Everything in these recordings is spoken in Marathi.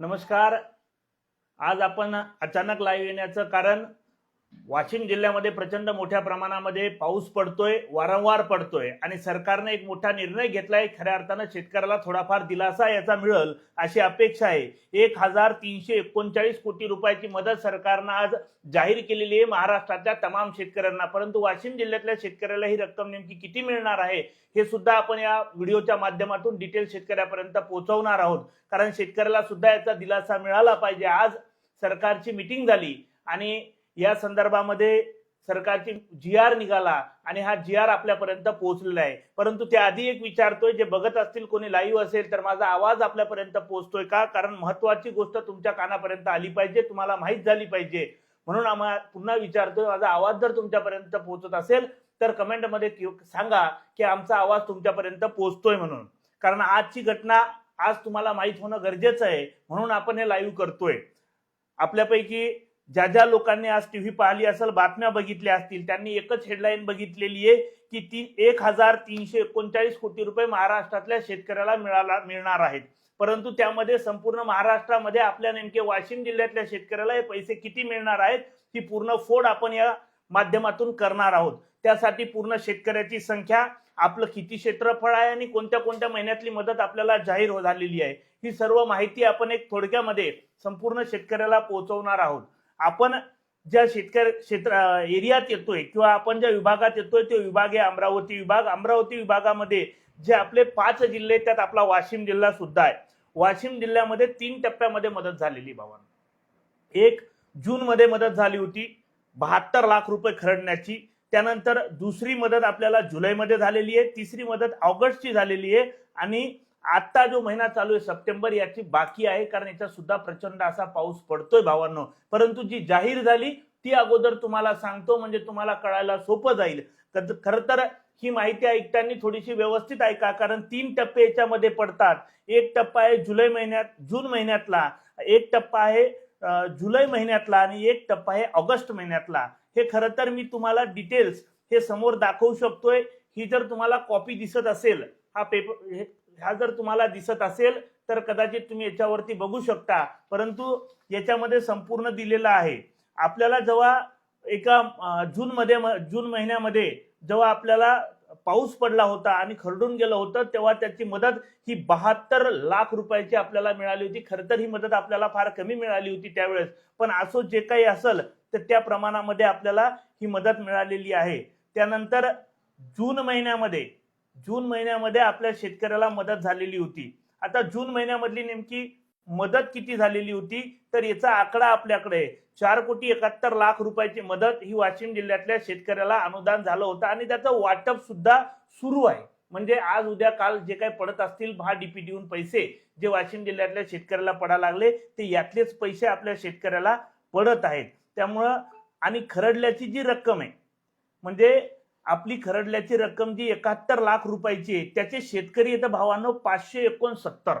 नमस्कार. आज आपण अचानक लाईव्ह येण्याचं कारण वाशिम जिल्ह्यामध्ये प्रचंड मोठ्या प्रमाणामध्ये पाऊस पडतोय वारंवार पडतोय आणि सरकारने एक मोठा निर्णय घेतलाय. खऱ्या अर्थानं शेतकऱ्याला थोडाफार दिलासा याचा मिळेल अशी अपेक्षा आहे. एक हजार तीनशे एकोणचाळीस कोटी रुपयाची मदत सरकारनं आज जाहीर केलेली आहे महाराष्ट्राच्या तमाम शेतकऱ्यांना. परंतु वाशिम जिल्ह्यातल्या शेतकऱ्याला ही रक्कम नेमकी किती मिळणार आहे हे सुद्धा आपण या व्हिडिओच्या माध्यमातून डिटेल शेतकऱ्यापर्यंत पोहोचवणार आहोत. कारण शेतकऱ्याला सुद्धा याचा दिलासा मिळाला पाहिजे. आज सरकारची मिटिंग झाली आणि या संदर्भामध्ये सरकारची जी आर निघाला आणि हा जी आर आपल्यापर्यंत पोहोचलेला आहे. परंतु त्याआधी एक विचारतोय जे बघत असतील कोणी लाईव्ह असेल तर माझा आवाज आपल्यापर्यंत पोहोचतोय का? कारण महत्वाची गोष्ट तुमच्या कानापर्यंत आली पाहिजे तुम्हाला माहीत झाली पाहिजे. म्हणून आम्हाला पुन्हा विचारतोय माझा आवाज जर तुमच्यापर्यंत पोहोचत असेल तर कमेंटमध्ये सांगा की आमचा आवाज तुमच्यापर्यंत पोहोचतोय म्हणून. कारण आजची घटना आज तुम्हाला माहीत होणं गरजेचं आहे म्हणून आपण हे लाईव्ह करतोय. आपल्यापैकी ज्या ज्या लोकांनी आज टी व्ही पाहिली असेल बातम्या बघितल्या असतील त्यांनी एकच हेडलाईन बघितलेली आहे की ती एक हजार तीनशे एकोणचाळीस कोटी रुपये महाराष्ट्रातल्या शेतकऱ्याला मिळाला मिळणार आहेत. परंतु त्यामध्ये संपूर्ण महाराष्ट्रामध्ये आपल्या नेमके वाशिम जिल्ह्यातल्या शेतकऱ्याला हे पैसे किती मिळणार आहेत ती पूर्ण फोड आपण या माध्यमातून करणार आहोत. त्यासाठी पूर्ण शेतकऱ्याची संख्या आपलं किती क्षेत्रफळ आहे आणि कोणत्या कोणत्या महिन्यातली मदत आपल्याला जाहीर हो- झालेली आहे ही सर्व माहिती आपण एक थोडक्यामध्ये संपूर्ण शेतकऱ्याला पोहोचवणार आहोत. आपण ज्या शेतकरी क्षेत्र एरियात येतोय किंवा आपण ज्या विभागात येतोय तो विभाग आहे अमरावती विभाग. अमरावती विभागामध्ये जे आपले पाच जिल्हे त्यात आपला वाशिम जिल्हा सुद्धा आहे. वाशिम जिल्ह्यामध्ये तीन टप्प्यामध्ये मदत झालेली भावांनो. एक जून मध्ये मदत झाली होती बहात्तर लाख रुपये खरडण्याची. त्यानंतर दुसरी मदत आपल्याला जुलैमध्ये झालेली आहे. तिसरी मदत ऑगस्टची झालेली आहे. आणि आता जो महिना चालू आहे सप्टेंबर याची बाकी आहे कारण याचा सुद्धा प्रचंड असा पाऊस पडतोय भावांनो. परंतु जी जाहीर झाली ती अगोदर तुम्हाला सांगतो म्हणजे तुम्हाला कळायला सोपं जाईल. खर खरं तर ही माहिती ऐकताना थोडीशी व्यवस्थित ऐका कारण तीन टप्पे याच्यामध्ये पडतात. एक टप्पा आहे जुलै महिन्यात जून महिन्यातला. एक टप्पा आहे जुलै महिन्यातला आणि एक टप्पा आहे ऑगस्ट महिन्यातला. हे खरं तर मी तुम्हाला डिटेल्स हे समोर दाखवू शकतोय. ही जर तुम्हाला कॉपी दिसत असेल हा पेपर ह्या जर तुम्हाला दिसत असेल तर कदाचित तुम्ही याच्यावरती बघू शकता. परंतु याच्यामध्ये संपूर्ण दिलेलं आहे. आपल्याला जेव्हा एका जूनमध्ये जून जून महिन्यामध्ये जेव्हा आपल्याला पाऊस पडला होता आणि खरडून गेलं होतं तेव्हा त्याची मदत ही बहात्तर लाख रुपयाची आपल्याला मिळाली होती. खरं तर ही मदत आपल्याला फार कमी मिळाली होती त्यावेळेस. पण असो जे काही असेल तर त्या प्रमाणामध्ये आपल्याला ही मदत मिळालेली आहे. त्यानंतर जून महिन्यामध्ये जून महिन्यामध्ये आपल्या शेतकऱ्याला मदत झालेली होती. आता जून महिन्यामधली नेमकी मदत किती झालेली होती? तर याचा आकडा आपल्याकडे आहे. चार कोटी एकाहत्तर लाख रुपयाची मदत ही वाशिम जिल्ह्यातल्या शेतकऱ्याला अनुदान झालं होतं आणि त्याचं वाटप सुद्धा सुरू आहे. म्हणजे आज उद्या काल जे काही पडत असतील भा डीपीटीहून पैसे जे वाशिम जिल्ह्यातल्या शेतकऱ्याला पडायला लागले ते यातलेच पैसे आपल्या शेतकऱ्याला पडत आहेत. त्यामुळं आणि खरडल्याची जी रक्कम आहे म्हणजे आपली खरडल्याची रक्कम जी एकाहत्तर लाख रुपयाची आहे त्याचे शेतकरी येतं भावानं पाचशे एकोणसत्तर.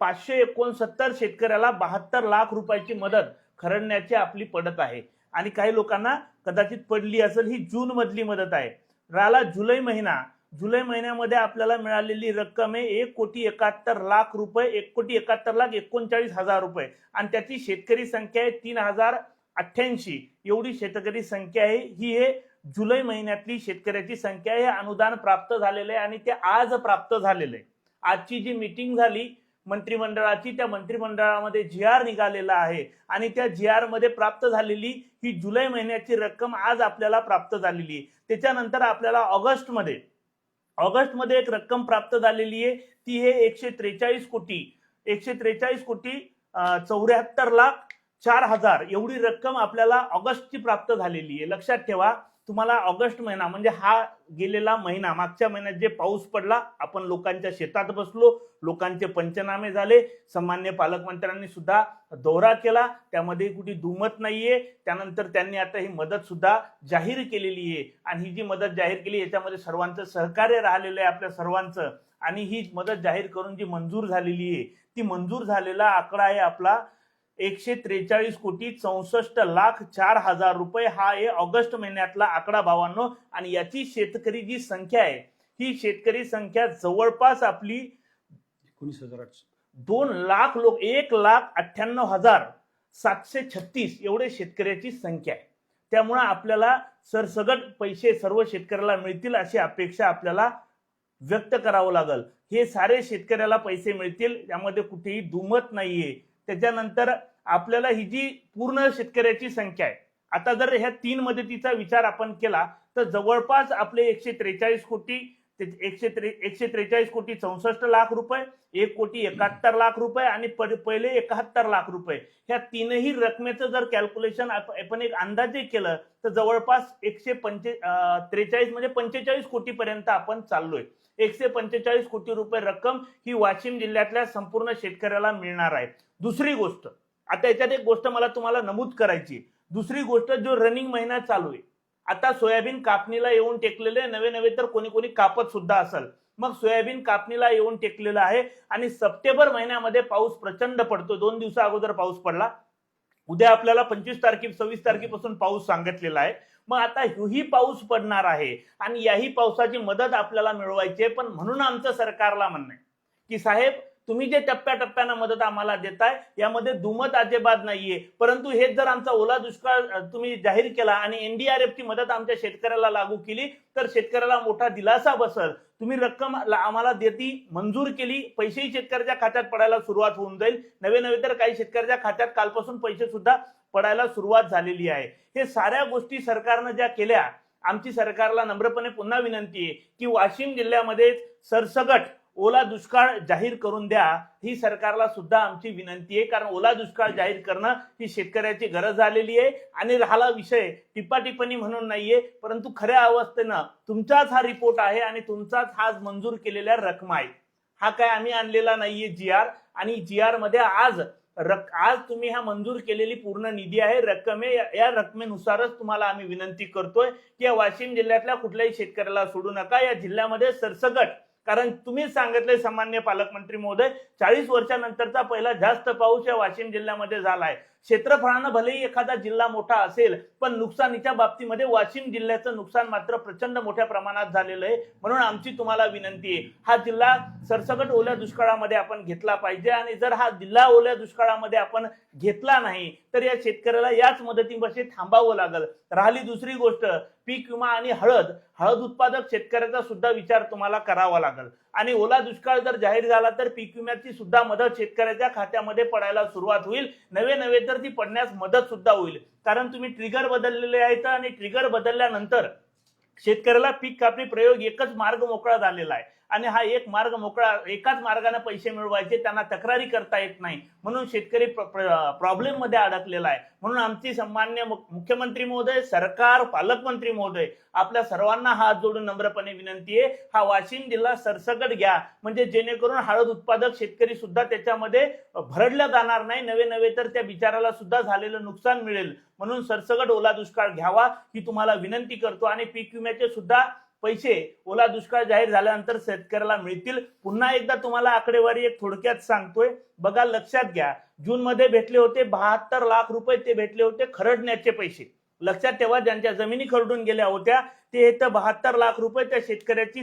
पाचशे एकोणसत्तर शेतकऱ्याला बहात्तर लाख रुपयाची मदत खरडण्याची आपली पडत आहे. आणि काही लोकांना कदाचित पडली असेल ही जून मधली मदत आहे. राहिला जुलै महिना. जुलै महिन्यामध्ये आपल्याला मिळालेली रक्कम आहे एक कोटी एकाहत्तर लाख रुपये एक कोटी एकाहत्तर लाख एकोणचाळीस हजार रुपये. आणि त्याची शेतकरी संख्या आहे तीन हजार अठ्ठ्याऐंशी. एवढी शेतकरी संख्या आहे. ही आहे जुलै महिन्यातली शेतकऱ्याची संख्या हे अनुदान प्राप्त झालेलं आहे आणि ते आज प्राप्त झालेलं आहे. आजची जी मीटिंग झाली मंत्रिमंडळाची त्या मंत्रिमंडळामध्ये जी आर निघालेला आहे आणि त्या जी आरमध्ये प्राप्त झालेली ही जुलै महिन्याची रक्कम आज आपल्याला प्राप्त झालेली आहे. त्याच्यानंतर आपल्याला ऑगस्टमध्ये ऑगस्टमध्ये एक रक्कम प्राप्त झालेली आहे. ती हे एकशे त्रेचाळीस कोटी एकशे त्रेचाळीस कोटी चौऱ्याहत्तर लाख चार हजार एवढी रक्कम आपल्याला ऑगस्टची प्राप्त झालेली आहे. लक्षात ठेवा तुम्हाला ऑगस्ट महिना म्हणजे हा गेलेला महिना मागच्या महिन्यात जे पाऊस पडला आपण लोकांच्या शेतात बसलो लोकांचे पंचनामे झाले सामान्य पालकमंत्र्यांनी सुद्धा दौरा केला त्यामध्ये कुठे दुमत नाहीये त्यानंतर त्यांनी आता ही मदत सुद्धा जाहीर केलेली आहे. आणि ही जी मदत जाहीर केली याच्यामध्ये सर्वांचं सहकार्य राहिलेलं आहे आपल्या सर्वांचं. आणि ही मदत जाहीर करून जी मंजूर झालेली आहे ती मंजूर झालेला आकडा आहे आपला एकशे त्रेचाळीस कोटी चौसष्ट लाख चार हजार रुपये हा आहे ऑगस्ट महिन्यातला आकडा भावांनो. आणि याची शेतकरी जी संख्या आहे ही शेतकरी संख्या जवळपास आपली एकोणीस हजार दोन लाख लोक एक लाख अठ्ठ्याण्णव हजार सातशे छत्तीस एवढे शेतकऱ्याची संख्या आहे. त्यामुळं आपल्याला सरसगट पैसे सर्व शेतकऱ्याला मिळतील अशी अपेक्षा आपल्याला व्यक्त करावं लागल. हे सारे शेतकऱ्याला पैसे मिळतील यामध्ये कुठेही दुमत नाहीये. त्याच्यानंतर आपल्याला ही जी पूर्ण शेतकऱ्याची संख्या आहे आता जर ह्या तीन मदतीचा विचार आपण केला तर जवळपास आपले एकशे त्रेचाळीस कोटी एकशे त्रे एकशे त्रेचाळीस कोटी चौसष्ट लाख रुपये एक कोटी एकाहत्तर लाख रुपये आणि पहिले एकाहत्तर लाख रुपये. ह्या तीनही रकमेचं जर कॅल्क्युलेशन आपण एक अंदाजे केलं तर जवळपास एकशे पंचे त्रेचाळीस म्हणजे पंचेचाळीस कोटी पर्यंत आपण चाललोय. एकशे पंचेचाळीस कोटी रुपये रक्कम ही वाशिम जिल्ह्यातल्या संपूर्ण शेतकऱ्याला मिळणार आहे. दुसरी गोष्ट. आता याच्यात एक गोष्ट मला तुम्हाला नमूद करायची दुसरी गोष्ट जो रनिंग महिना चालू आहे. आता सोयाबीन कापणीला येऊन टेकलेले नवे नवे तर कोणी कोणी कापत सुद्धा असेल. मग सोयाबीन कापणीला येऊन टेकलेलं आहे आणि सप्टेंबर महिन्यामध्ये पाऊस प्रचंड पडतो दोन दिवसा अगोदर पाऊस पडला. उद्या आपल्याला पंचवीस तारखे सव्वीस तारखेपासून पाऊस सांगितलेला आहे. मग आता ही पाऊस पडणार आहे आणि याही पावसाची मदत आपल्याला मिळवायची आहे. पण म्हणून आमचं सरकारला म्हणणं आहे की साहेब तुम्ही जे टप्प्याटप्प्यानं मदत आम्हाला देताय यामध्ये दुमत अजिबात नाहीये. परंतु हेच जर आमचा ओला दुष्काळ तुम्ही जाहीर केला आणि एनडीआरएफ ची मदत आमच्या शेतकऱ्याला लागू केली तर शेतकऱ्याला मोठा दिलासा बसल तुम्ही रक्कम आम्हाला देती मंजूर केली पैसेही शेतकऱ्याच्या खात्यात पडायला सुरुवात होऊन जाईल. नवे नवे तर काही शेतकऱ्याच्या खात्यात कालपासून पैसे सुद्धा पडायला सुरुवात झालेली आहे. हे साऱ्या गोष्टी सरकारनं ज्या केल्या आमची सरकारला नम्रपणे पुन्हा विनंती आहे की वाशिम जिल्ह्यामध्ये सरसगट ओला दुष्काळ जाहीर करून द्या ही सरकारला सुद्धा आमची विनंती आहे. कारण ओला दुष्काळ जाहीर करणं ही शेतकऱ्याची गरज झालेली आहे. आणि राहिला विषय टिप्पाटिप्पणी म्हणून नाहीये. परंतु खऱ्या अवस्थेनं तुमचाच हा रिपोर्ट आहे आणि तुमचाच हा मंजूर केलेल्या रकमा आहे हा काय आम्ही आणलेला नाहीये जी आर आणि जी आरमध्ये आज रक आज तुम्ही हा मंजूर केलेली पूर्ण निधी आहे. रक्कम आहे. या- या रकमेनुसारच तुम्हाला आम्ही विनंती करतोय की या वाशिम जिल्ह्यातल्या कुठल्याही शेतकऱ्याला सोडू नका. या जिल्ह्यामध्ये सरसगट कारण तुम्हीच सांगितले सामान्य पालकमंत्री महोदय चाळीस वर्षानंतरचा पहिला जास्त पाऊस या वाशिम जिल्ह्यामध्ये झालाय. क्षेत्रफळानं भलेही एखादा जिल्हा मोठा असेल पण नुकसानीच्या बाबतीमध्ये वाशिम जिल्ह्याचं नुकसान मात्र प्रचंड मोठ्या प्रमाणात झालेलं आहे. म्हणून आमची तुम्हाला विनंती आहे हा जिल्हा सरसकट ओल्या दुष्काळामध्ये आपण घेतला पाहिजे आणि जर हा जिल्हा ओल्या दुष्काळामध्ये आपण घेतला नाही तर या शेतकऱ्याला याच मदतीपाशी थांबावं लागल. राहिली दुसरी गोष्ट पीक विमा आणि हळद. हळद उत्पादक शेतकऱ्याचा सुद्धा विचार तुम्हाला करावा लागल. आणि ओला दुष्काळ जर जाहीर झाला तर पीक विम्याची सुद्धा मदत शेतकऱ्याच्या खात्यामध्ये पडायला सुरुवात होईल. नवे नवे तर ती पडण्यास मदत सुद्धा होईल. कारण तुम्ही ट्रिगर बदललेले आहेत आणि ट्रिगर बदलल्यानंतर शेतकऱ्याला पीक कापणी प्रयोग एकच मार्ग मोकळा झालेला आहे. आणि हा एक मार्ग मोकळा एकाच मार्गाने पैसे मिळवायचे त्यांना तक्रारी करता येत नाही. म्हणून शेतकरी प्रॉब्लेममध्ये अडकलेला आहे. म्हणून आमची सन्मान्य मुख्यमंत्री महोदय सरकार पालकमंत्री महोदय आपल्या सर्वांना हात जोडून नम्रपणे विनंती आहे. हा वाशिम जिल्हा सरसकट घ्या. म्हणजे जेणेकरून हळद उत्पादक शेतकरी सुद्धा त्याच्यामध्ये भरडला जाणार नाही. नवे नवे तर त्या बिचाराला सुद्धा झालेलं नुकसान मिळेल. म्हणून सरसकट ओला दुष्काळ घ्यावा ही तुम्हाला विनंती करतो. आणि पीक विम्याचे सुद्धा पैसे ओला दुष्काळ जाहीर झाल्यानंतर शेतकऱ्याला मिळतील. पुन्हा एकदा तुम्हाला आकडेवारी एक थोडक्यात सांगतोय. बघा लक्षात घ्या. जून मध्ये भेटले होते बहात्तर लाख रुपये. ते भेटले होते खरडण्याचे पैसे. लक्षात ठेवा ज्यांच्या जमिनी खरडून गेल्या होत्या ते तर बहात्तर लाख रुपये त्या शेतकऱ्याची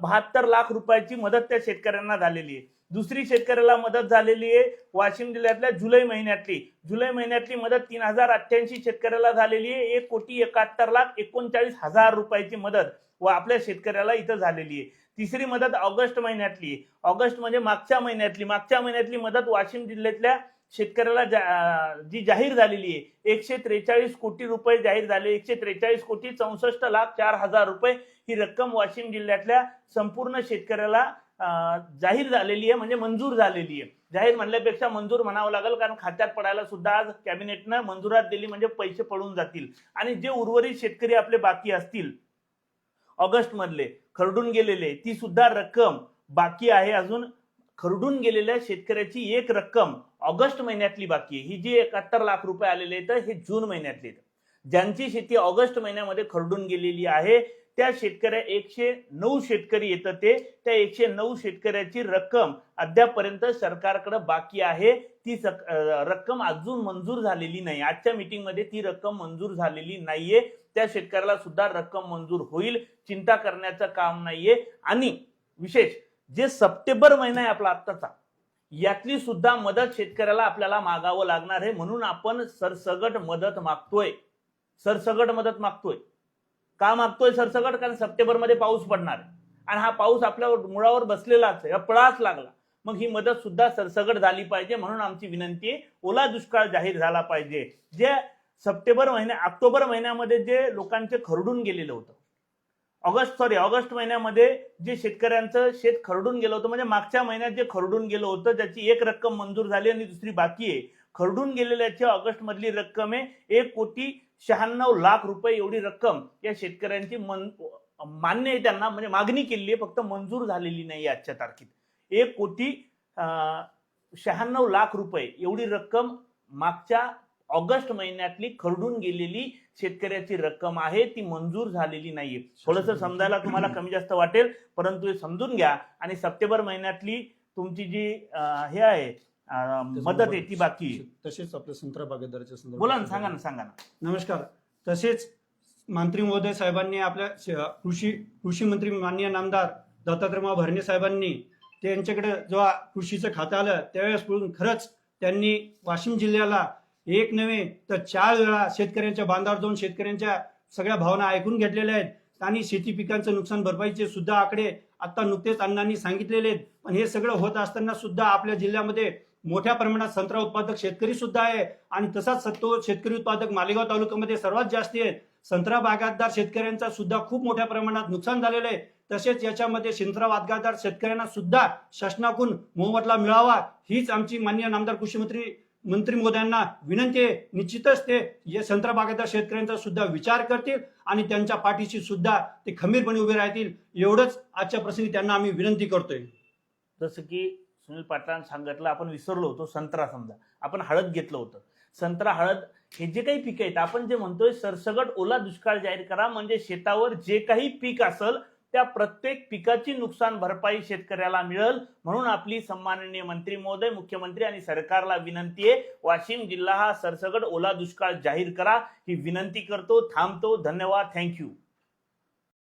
बहात्तर लाख रुपयाची मदत त्या शेतकऱ्यांना झालेली आहे. दुसरी शेतकऱ्याला मदत झालेली आहे वाशिम जिल्ह्यातल्या जुलै महिन्यातली. जुलै महिन्यातली मदत तीन हजार अठ्ठ्याऐंशी शेतकऱ्याला झालेली आहे. एक कोटी एकाहत्तर लाख एकोणचाळीस हजार रुपयाची मदत. व आपल्या शेतकऱ्याला इथं झालेली आहे. तिसरी मदत ऑगस्ट महिन्यातली ऑगस्ट म्हणजे मागच्या महिन्यातली. मागच्या महिन्यातली मदत वाशिम जिल्ह्यातल्या शेतकऱ्याला जा- जी जाहीर झालेली आहे. एकशे त्रेचाळीस कोटी रुपये जाहीर झाले. एकशे त्रेचाळीस कोटी चौसष्ट लाख चार हजार रुपये ही रक्कम वाशिम जिल्ह्यातल्या संपूर्ण शेतकऱ्याला जाहीर झालेली आहे. म्हणजे मंजूर झालेली आहे. जाहीर म्हणल्यापेक्षा मंजूर म्हणावं लागेल. कारण खात्यात पडायला सुद्धा आज कॅबिनेटनं मंजुरात दिली. म्हणजे पैसे पडून जातील. आणि जे उर्वरित शेतकरी आपले बाकी असतील ऑगस्ट मधले खरडून गेलेले ती सुद्धा रक्कम बाकी आहे अजून खरडून गेलेल्या शेतकऱ्याची एक रक्कम ऑगस्ट महिन्यातली बाकी ही जी एकाहत्तर लाख रुपये आलेले आहेत हे जून महिन्यातले आहेत. ज्यांची शेती ऑगस्ट महिन्यामध्ये खरडून गेलेली आहे त्या शेतकऱ्या एकशे नऊ शेतकरी येतं ते. त्या एकशे नऊ शेतकऱ्याची रक्कम अद्यापर्यंत सरकारकडे बाकी आहे. ती सक- रक्कम अजून मंजूर झालेली नाही. आजच्या मीटिंगमध्ये ती रक्कम मंजूर झालेली नाहीये. त्या शेतकऱ्याला सुद्धा रक्कम मंजूर होईल. चिंता करण्याचं काम नाहीये. आणि विशेष जे सप्टेंबर महिना आहे आपला आत्ताचा यातली सुद्धा मदत शेतकऱ्याला आपल्याला मागावं लागणार आहे. म्हणून आपण सरसगट मदत मागतोय. सरसगट मदत मागतोय. का मागतोय सरसगट कारण सप्टेंबरमध्ये पाऊस पडणार. आणि हा पाऊस आपल्या मुळावर बसलेलाच आहे पळाच लागला. मग ही मदत सुद्धा सरसगट झाली पाहिजे म्हणून आमची विनंती आहे ओला दुष्काळ जाहीर झाला पाहिजे. जे सप्टेंबर महिन्या ऑक्टोबर महिन्यामध्ये जे लोकांचे खरडून गेलेलं होतं. ऑगस्ट सॉरी ऑगस्ट महिन्यामध्ये जे शेतकऱ्यांचं शेत खरडून गेलं होतं म्हणजे मागच्या महिन्यात जे खरडून गेलं होतं ज्याची एक रक्कम मंजूर झाली आणि दुसरी बाकी आहे. खरडून गेलेल्याची ऑगस्टमधली रक्कम आहे एक कोटी शहाण्णव लाख रुपये एवढी रक्कम या शेतकऱ्यांची मन मान्य आहे त्यांना म्हणजे मागणी केलेली आहे फक्त मंजूर झालेली नाही आजच्या तारखेत. एक कोटी शहाण्णव लाख रुपये एवढी रक्कम मागच्या ऑगस्ट महिन्यातली खरडून गेलेली शेतकऱ्याची रक्कम आहे ती मंजूर झालेली नाहीये. थोडंसं समजायला तुम्हाला कमी जास्त वाटेल परंतु हे समजून घ्या. आणि सप्टेंबर महिन्यातली तुमची जी हे आहे अं, मदत आहे ती बाकी. तसेच आपल्या संत्रा बागायतदाराच्या संदर्भात बोला ना सांगा ना सांगा ना. नमस्कार. तसेच मंत्री महोदय साहेबांनी आपल्या श- कृषी कृषी मंत्री माननीय नामदार दत्तात्रय भरणे साहेबांनी त्यांच्याकडे जेव्हा कृषीचं खातं आलं त्यावेळेस बोलून खरंच त्यांनी वाशिम जिल्ह्याला एक नव्हे तर चार वेळा शेतकऱ्यांच्या बांधावर जाऊन शेतकऱ्यांच्या सगळ्या भावना ऐकून घेतलेल्या आहेत. आणि शेती पिकांचं नुकसान भरपाईचे सुद्धा आकडे आता नुकतेच अण्णांनी सांगितलेले आहेत. पण हे सगळं होत असताना सुद्धा आपल्या जिल्ह्यामध्ये मोठ्या प्रमाणात संत्रा उत्पादक शेतकरी सुद्धा आहे. आणि तसाच तो शेतकरी उत्पादक मालेगाव तालुक्यामध्ये सर्वात जास्ती आहेत. संत्रा बागायतदार शेतकऱ्यांचा सुद्धा खूप मोठ्या प्रमाणात नुकसान झालेलं आहे. तसेच याच्यामध्ये संत्रा बागायतदार शेतकऱ्यांना सुद्धा शासनाकडून मोबदला मिळावा हीच आमची माननीय नामदार कृषी मंत्री मंत्री महोदयांना विनंती आहे. निश्चितच ते या संत्रा बागायतदार शेतकऱ्यांचा सुद्धा विचार करतील आणि त्यांच्या पाठीशी सुद्धा ते खंबीरपणे उभे राहतील. एवढंच आजच्या प्रसंगी त्यांना आम्ही विनंती करतोय. जसं की सुनील पाटलांनी सांगितलं आपण विसरलो होतो संत्रा समजा. आपण हळद घेतलं होतं. संत्रा हळद हे जे काही पिकं आहेत आपण जे म्हणतोय सरसगट ओला दुष्काळ जाहीर करा म्हणजे शेतावर जे काही पीक असेल त्या प्रत्येक पिकाची नुकसान भरपाई शेतकऱ्याला मिळेल. म्हणून आपली सन्माननीय मंत्री महोदय मुख्यमंत्री आणि सरकारला विनंती आहे वाशिम जिल्हा हा सरसगट ओला दुष्काळ जाहीर करा. ही विनंती करतो थांबतो. धन्यवाद. थँक्यू